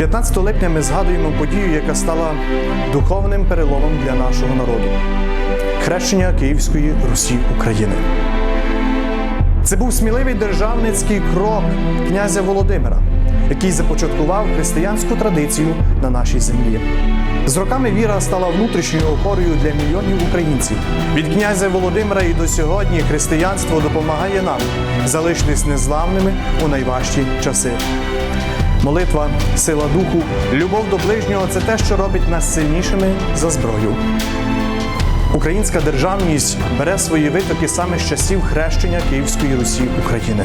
17 липня ми згадуємо подію, яка стала духовним переломом для нашого народу хрещення Київської Русі України. Це був сміливий державницький крок князя Володимира, який започаткував християнську традицію на нашій землі. З роками віра стала внутрішньою опорою для мільйонів українців. Від князя Володимира і до сьогодні християнство допомагає нам залишитись незламними у найважчі часи. Молитва, сила духу, любов до ближнього це те, що робить нас сильнішими за зброю. Українська державність бере свої витоки саме з часів хрещення Київської Русі України.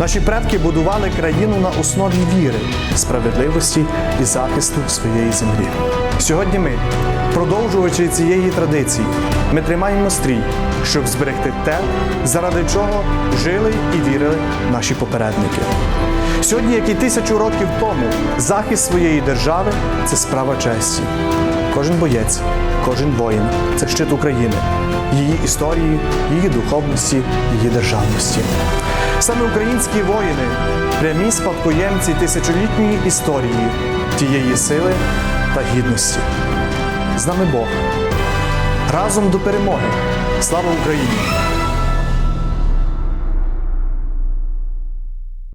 Наші предки будували країну на основі віри, справедливості і захисту своєї землі. Сьогодні ми, продовжувачі цієї традиції, ми тримаємо стрій, щоб зберегти те, заради чого жили і вірили наші попередники. Сьогодні, як і тисячу років тому, захист своєї держави це справа честі. Кожен боєць, кожен воїн це щит України, її історії, її духовності, її державності. Саме українські воїни прямі спадкоємці тисячолітньої історії, тієї сили та гідності. З нами Бог. Разом до перемоги. Слава Україні!